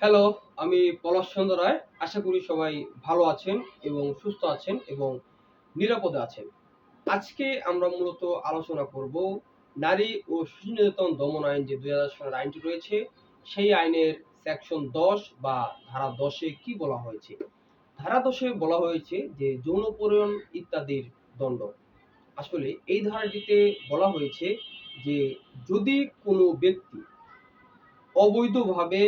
Hello আমি পলাশ চন্দ্র রায়। আশা করি সবাই ভালো আছেন এবং সুস্থ আছেন এবং নিরাপদে আছেন। আজকে আমরা মূলত আলোচনা করব নারী ও শিশু নির্যাতন দমন আইন যে দুই হাজার সালের আইনটি রয়েছে, সেই আইনের সেকশন দশ বা ধারা দশে কি বলা হয়েছে? ধারা দশে বলা হয়েছে যে যৌন পরিয়ন ইত্যাদির দণ্ড। আসলে এই ধারাটিতে বলা হয়েছে যে যদি কোনো ব্যক্তি অবৈধভাবে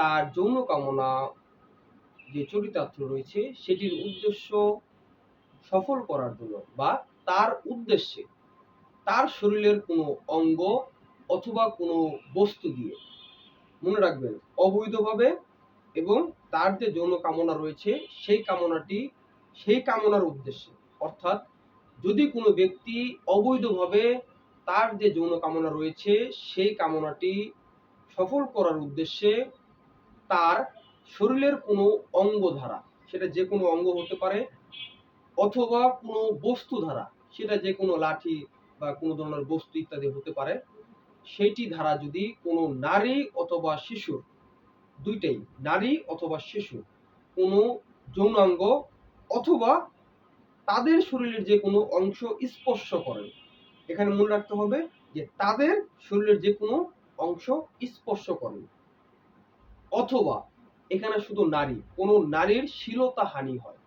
তার যৌন কামনা যে চরিতার্থ রয়েছে, সেটির উদ্দেশ্য সফল করার জন্য বা তার উদ্দেশ্যে তার শরীরের কোনো অঙ্গ অথবা কোনো বস্তু দিয়ে মনে রাখবেন, অবৈধভাবে এবং তার যে যৌন কামনা রয়েছে, সেই কামনাটি, সেই কামনার উদ্দেশ্যে। অর্থাৎ যদি কোনো ব্যক্তি অবৈধভাবে তার যে যৌন কামনা রয়েছে, সেই কামনাটি সফল করার উদ্দেশ্যে তার শরীরের কোনো অঙ্গ ধারা সেটা যে কোনো অঙ্গ হতে পারে, অথবা কোনো বস্তু ধারা সেটা যে কোনো লাঠি বা কোনো ধরনের বস্তু ইত্যাদি হতে পারে, সেইটি ধারা যদি কোনো নারী অথবা শিশুর, দুইটাই, নারী অথবা শিশু, কোনো যৌনাঙ্গ অথবা তাদের শরীরের যে কোনো অংশ স্পর্শ করে, এখানে মনে রাখতে হবে যে তাদের শরীরের যে কোনো অংশ স্পর্শ করেন অথবা এখানে শুধু নারী, কোনো নারীর শীলতা হানি হয়।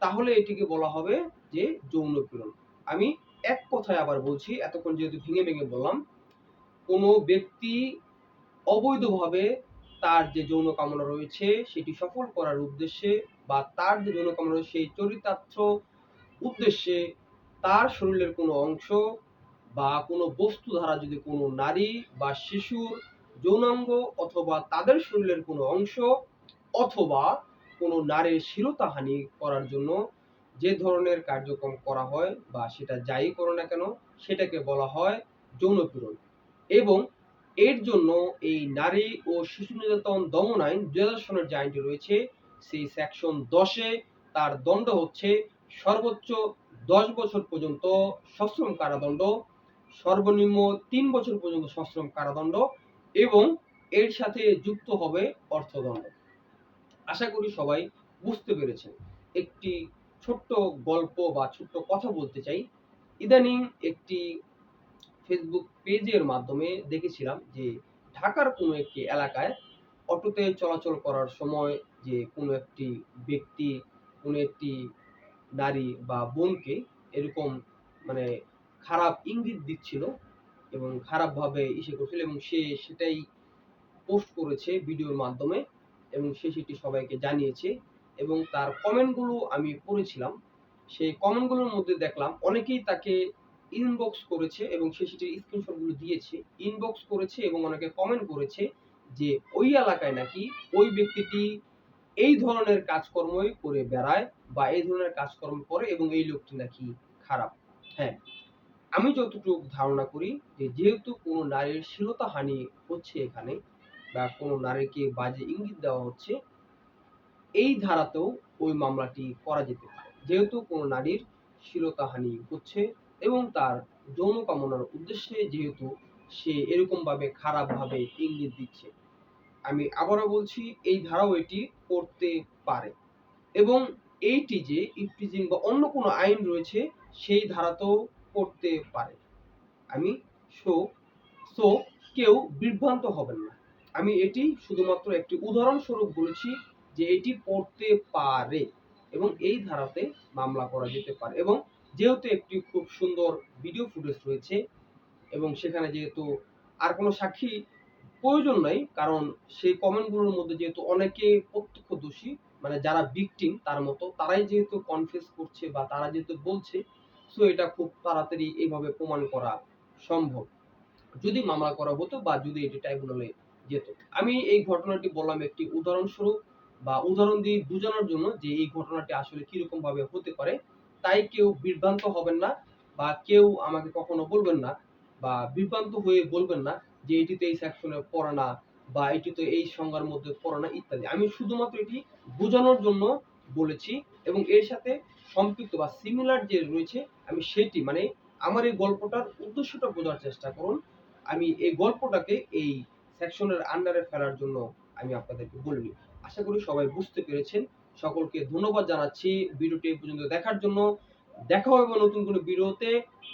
তাহলে এটিকে বলা হবে যে যৌন পীড়ন। আমি এক কথায় আবার বলছি, এতক্ষণ যেহেতু ভেঙে ভেঙে বললাম, কোনো ব্যক্তি অবৈধভাবে তার যে যৌন কামনা রয়েছে, সেটি সফল করার উদ্দেশ্যে বা তার যে যৌন কামনা রয়েছে, সেই চরিতার্থ উদ্দেশ্যে তার শরীরের কোনো অংশ বা কোনো বস্তু দ্বারা যদি কোনো নারী বা শিশুর যৌনাঙ্গ অথবা তাদের শরীরের কোনো অংশ অথবা কোনো নারীর শিরতাহানি করার জন্য যে ধরনের কার্যক্রম করা হয় বা সেটা যাই করো না কেন, সেটাকে বলা হয় যৌনপীড়ন এবং এর জন্য এই নারী ও শিশু নির্যাতন দমন আইন দুই হাজার সনের যে আইনটি রয়েছে, সেই সেকশন দশে তার দণ্ড হচ্ছে সর্বোচ্চ দশ বছর পর্যন্ত সশ্রম কারাদণ্ড, সর্বনিম্ন তিন বছর পর্যন্ত সশ্রম কারাদণ্ড এবং এর সাথে যুক্ত হবে অর্থদণ্ড। আশা করি সবাই বুঝতে পেরেছেন। একটি ছোট্ট গল্প বা ছোট্ট কথা বলতে চাই। ইদানিং একটি ফেসবুক পেজের মাধ্যমে দেখেছিলাম যে, ঢাকার কোনো একটি এলাকায় অটোতে চলাচল করার সময় যে কোনো একটি ব্যক্তি, কোনো একটি নারী বা বোনকে এরকম মানে খারাপ ইঙ্গিত দিচ্ছিল এবং খারাপভাবে ইসে করছিল এবং সে সেটাই পোস্ট করেছে ভিডিওর মাধ্যমে এবং সে সেটি সবাইকে জানিয়েছে এবং তার কমেন্টগুলো আমি পড়েছিলাম। সেই কমেন্টগুলোর মধ্যে দেখলাম অনেকেই তাকে ইনবক্স করেছে এবং সে সেটির স্ক্রিনশটগুলো দিয়েছে। ইনবক্স করেছে এবং অনেকে কমেন্ট করেছে যে ওই এলাকায় নাকি ওই ব্যক্তিটি এই ধরনের কাজকর্মই করে বেড়ায় বা এই ধরনের কাজকর্ম করে এবং এই লোকটি নাকি খারাপ। হ্যাঁ আমি যতটুকু ধারণা করি যে যেহেতু কোনো নারীর শ্লীলতা হানি হচ্ছে এখানে বা কোনো নারীকে বাজে ইঙ্গিত দেওয়া হচ্ছে, এই ধারাতেও ওই মামলাটি করা যেতে পারে। যেহেতু কোনো নারীর শ্লীলতাহানি হচ্ছে এবং তার যৌন কামনার উদ্দেশ্যে যেহেতু সে এরকমভাবে খারাপভাবে ইঙ্গিত দিচ্ছে, আমি আবারও বলছি এই ধারাও এটি করতে পারে। এবং এইটি যে ইফটিজিং বা অন্য কোনো আইন রয়েছে, সেই ধারাতেও করতে পারে। আমি সো সো কেউ বিভ্রান্ত হবেন না। আমি এটি শুধুমাত্র একটি উদাহরণস্বরূপ বলেছি যে এটি পড়তে পারে এবং এই ধারাতে মামলা করা যেতে পারে এবং যেহেতু একটি খুব সুন্দর ভিডিও ফুটেজ রয়েছে এবং সেখানে যেহেতু আর কোনো সাক্ষী প্রয়োজন নাই, কারণ সেই কমেন্টগুলোর মধ্যে যেহেতু অনেকে প্রত্যক্ষ দোষী মানে যারা ভিকটিম তার মতো, তারাই যেহেতু কনফেস করছে বা তারা যেহেতু বলছে সো এটা খুব তাড়াতাড়ি এইভাবে প্রমাণ করা সম্ভব। যদি মামলা করা হতো বা যদি এটি ট্রাইব্যুনালে যেত। আমি এই ঘটনাটি বললাম একটি উদাহরণস্বরূপ বা উদাহরণ দিয়ে বোঝানোর জন্য যে এই ঘটনাটি আসলে কীরকম ভাবে হতে পারে। তাই কেউ বিভ্রান্ত হবেন না বা কেউ আমাকে কখনো বলবেন না বা বিভ্রান্ত হয়ে বলবেন না যে এটিতে এই সেকশনে পড়ে না বা এটি তো এই সংজ্ঞার মধ্যে পড়ে না ইত্যাদি। আমি শুধুমাত্র এটি বোঝানোর জন্য বলেছি এবং এর সাথে সম্পৃক্ত বা সিমিলার যে রয়েছে, আমি সেটি মানে আমার এই গল্পটার উদ্দেশ্যটা বোঝার চেষ্টা করুন। আমি এই গল্পটাকে এই সেকশনের আন্ডারে ফেলার জন্য আমি আপনাদেরকে বলিনি আশা করি সবাই বুঝতে পেরেছেন। সকলকে ধন্যবাদ জানাচ্ছি ভিডিওটি এই পর্যন্ত দেখার জন্য। দেখা হবে নতুন কোনো ভিডিওতে,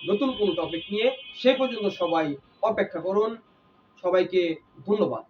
নতুন কোনো টপিক নিয়ে। সে পর্যন্ত সবাই অপেক্ষা করুন। সবাইকে ধন্যবাদ।